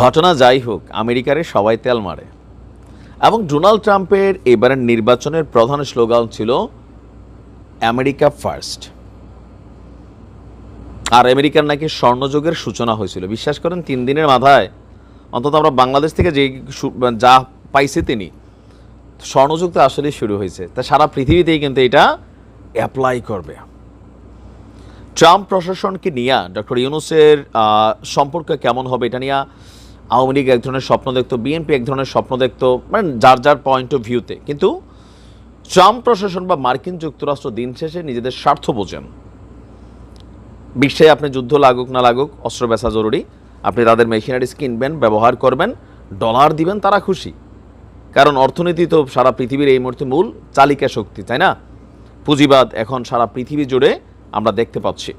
ঘটনা যাই হোক, আমেরিকারে সবাই তেল মারে। এবং ডোনাল্ড ট্রাম্পের এবারের নির্বাচনের প্রধান স্লোগান ছিল, আমেরিকা ফার্স্ট। আর আমেরিকার নাকি স্বর্ণযুগের সূচনা হয়েছিল। বিশ্বাস করেন, তিন দিনের মাথায় অন্তত আমরা বাংলাদেশ থেকে যে যা পাইছে তিনি, স্বর্ণযুগ তো আসলে শুরু হয়েছে। তা সারা পৃথিবীতেই কিন্তু এটা অ্যাপ্লাই করবে। ট্রাম্প প্রশাসনকে নিয়ে, ডক্টর ইউনুসের সম্পর্ক কেমন হবে এটা নিয়ে আওয়ামী লীগ এক ধরনের স্বপ্ন দেখতো, বিএনপি এক ধরনের স্বপ্ন দেখতো মানে যার যার পয়েন্ট অফ ভিউতে কিন্তু ট্রাম্প প্রশাসন বা মার্কিন যুক্তরাষ্ট্র দিন শেষে নিজেদের স্বার্থ বোঝেন। বিশ্বে আপনি যুদ্ধ লাগুক না লাগুক, অস্ত্র বেচা জরুরি। আপনি তাদের মেশিনারিজ কিনবেন, ব্যবহার করবেন ডলার দিবেন, তারা খুশি। কারণ অর্থনীতি তো সারা পৃথিবীর এই মুহূর্তে মূল চালিকা শক্তি, তাই না? পুঁজিবাদ এখন সারা পৃথিবী জুড়ে আমরা দেখতে পাচ্ছি।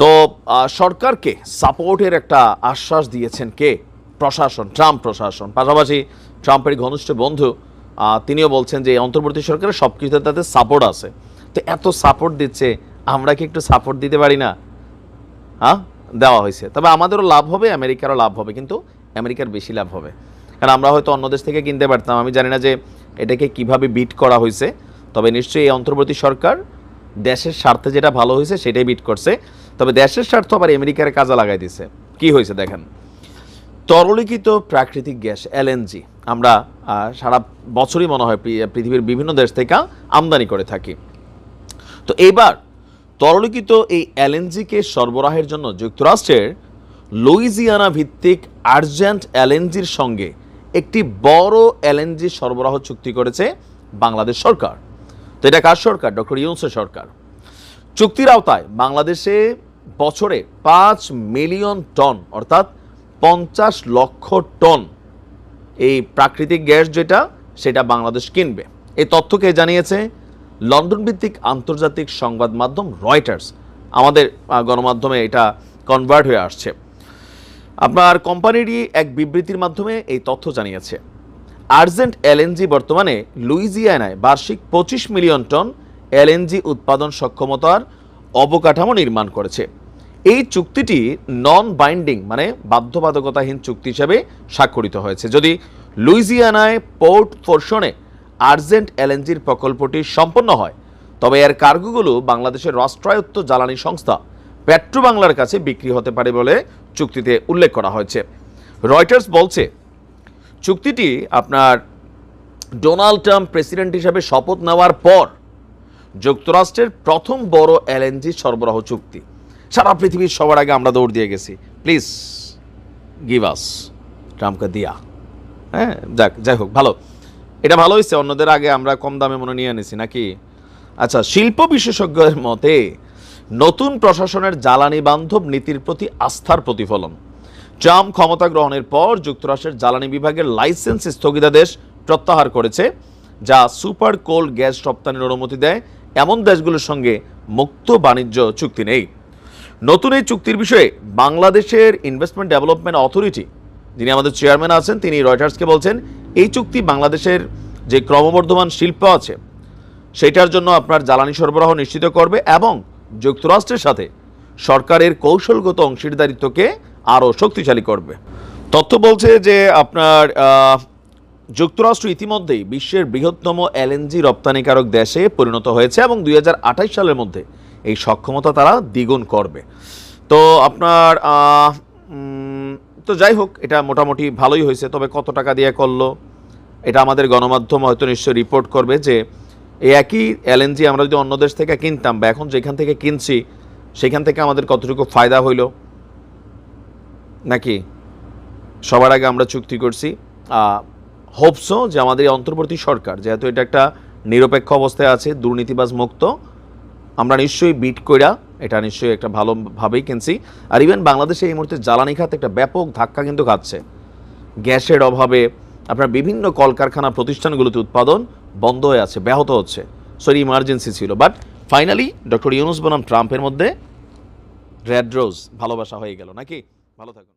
তো সরকারকে সাপোর্টের একটা আশ্বাস দিয়েছেন কে? প্রশাসন, ট্রাম্প প্রশাসন। পাশাপাশি ট্রাম্পের ঘনিষ্ঠ বন্ধু তিনিও বলছেন যে অন্তর্বর্তী সরকারের সব কিছুতে তাদের সাপোর্ট আছে। তো এত সাপোর্ট দিচ্ছে, আমরা কি একটু সাপোর্ট দিতে পারি না? হ্যাঁ দেওয়া হয়েছে। তবে আমাদেরও লাভ হবে, আমেরিকারও লাভ হবে, কিন্তু আমেরিকার বেশি লাভ হবে। কারণ আমরা হয়তো অন্য দেশ থেকে কিনতে পারতাম। আমি জানি না যে এটাকে কীভাবে বিট করা হয়েছে। তবে নিশ্চয়ই এই অন্তর্বর্তী সরকার দেশের স্বার্থে যেটা ভালো হয়েছে, সেটাই বিট করছে। তবে দেশের স্বার্থ আবার আমেরিকার কাজে লাগাই দিছে। কি হয়েছে দেখেন? তরলীকৃত প্রাকৃতিক গ্যাস এলএনজি আমরা সারা বছরই মনে হয় পৃথিবীর বিভিন্ন দেশ থেকে আমদানি করে থাকি। তো এবার তরলীকৃত এই এলএনজিকে সরবরাহের জন্য যুক্তরাষ্ট্রের লুইজিয়ানা ভিত্তিক আর্জেন্ট এলএনজির সঙ্গে একটি বড় এলএনজি সরবরাহ চুক্তি করেছে বাংলাদেশ সরকার। তো এটা কার সরকার? ডক্টর ইউনুসের সরকার। চুক্তির আওতায় বাংলাদেশে বছরে পাঁচ মিলিয়ন টন, অর্থাৎ পঞ্চাশ লক্ষ টন এই প্রাকৃতিক গ্যাস যেটা, সেটা বাংলাদেশ কিনবে। এই তথ্যকে জানিয়েছে? লন্ডন ভিত্তিক আন্তর্জাতিক সংবাদ মাধ্যম রয়টার্স। আমাদের গণমাধ্যমে এটা কনভার্ট হয়ে আসছে। আপনার কোম্পানিটি এক বিবৃতির মাধ্যমে এই তথ্য জানিয়েছে। আর্জেন্ট এলএনজি বর্তমানে লুইজিয়ানায় বার্ষিক পঁচিশ মিলিয়ন টন এলএনজি উৎপাদন সক্ষমতার অবকাঠামো নির্মাণ করেছে। এই চুক্তিটি নন বাইন্ডিং মানে বাধ্যবাধকতাহীন চুক্তি হিসেবে স্বাক্ষরিত হয়েছে। যদি লুইজিয়ানায় পোর্ট পোর্শনে আর্জেন্ট এলএনজির প্রকল্পটি সম্পন্ন হয়, তবে এর কার্গোগুলো বাংলাদেশের রাষ্ট্রায়ত্ত জ্বালানি সংস্থা পেট্রো বাংলার কাছে বিক্রি হতে পারে বলে চুক্তিতে উল্লেখ করা হয়েছে। রয়টার্স বলছে, চুক্তিটি আপনার ডোনাল্ড ট্রাম্প প্রেসিডেন্ট হিসাবে শপথ নেওয়ার পর যুক্তরাষ্ট্রের প্রথম বড় এলএনজি সরবরাহ চুক্তি। সারা পৃথিবীর সবার আগে আমরা দৌড় দিয়ে গেছি। প্লিজ, গিভ আস, ট্রাম্পকে দিয়া। হ্যাঁ যাক, যাই হোক, ভালো। এটা ভালো হয়েছে অন্যদের আগে আমরা কম দামে মনে নিয়ে এনেছি নাকি? আচ্ছা শিল্প বিশেষজ্ঞের মতে, নতুন প্রশাসনের জ্বালানি বান্ধব নীতির প্রতি আস্থার প্রতিফলন। ট্রাম্প ক্ষমতা গ্রহণের পর যুক্তরাষ্ট্রের জ্বালানি বিভাগের লাইসেন্স স্থগিতাদেশ প্রত্যাহার করেছে, যা সুপার কোল্ড গ্যাস রপ্তানির অনুমতি দেয় এমন দেশগুলোর সঙ্গে মুক্ত বাণিজ্য চুক্তি নেই। নতুন এই চুক্তির বিষয়ে বাংলাদেশের ইনভেস্টমেন্ট ডেভেলপমেন্ট অথরিটি যিনি আমাদের চেয়ারম্যান আছেন, তিনি রয়টার্সকে বলছেন, এই চুক্তি বাংলাদেশের যে ক্রমবর্ধমান শিল্প আছে, সেটার জন্য আপনার জ্বালানি সরবরাহ নিশ্চিত করবে এবং যুক্তরাষ্ট্রের সাথে সরকারের কৌশলগত অংশীদারিত্বকে আরও শক্তিশালী করবে। তথ্য বলছে যে আপনার যুক্তরাষ্ট্র ইতিমধ্যেই বিশ্বের বৃহত্তম এলএনজি রপ্তানিকারক দেশে পরিণত হয়েছে এবং দু হাজার আঠাশ সালের মধ্যে এই সক্ষমতা তারা দ্বিগুণ করবে। তো আপনার তো যাই হোক, এটা মোটামুটি ভালোই হয়েছে, তবে কত টাকা দিয়ে করল? এটা আমাদের গণমাধ্যম হয়তো নিশ্চয়ই রিপোর্ট করবে যে এই একই এলএনজি আমরা যদি অন্য দেশ থেকে কিনতাম বা এখন যেখান থেকে কিনছি, সেখান থেকে আমাদের কতটুকু ফায়দা হইল? নাকি? সবার আগে আমরা চুক্তি করছি। হোপসো যে আমাদের অন্তর্বর্তী সরকার, যেহেতু এটা একটা নিরপেক্ষ অবস্থায় আছে, দুর্নীতিবাজ মুক্ত, আমরা নিশ্চয়ই বিট কইরা এটা নিশ্চয়ই একটা ভালোভাবেই কিনছি। আর ইভেন বাংলাদেশে এই মুহূর্তে জ্বালানি খাত একটা ব্যাপক ধাক্কা কিন্তু খাচ্ছে। গ্যাসের অভাবে আপনার বিভিন্ন কলকারখানা প্রতিষ্ঠানগুলোতে উৎপাদন বন্ধ হয়ে আছে, ব্যাহত হচ্ছে। সরি ইমার্জেন্সি ছিল। বাট ফাইনালি ডক্টর ইউনুস বনাম ট্রাম্পের মধ্যে রেড রোজ ভালোবাসা হয়ে গেল। নাকি? ভালো থাকুন।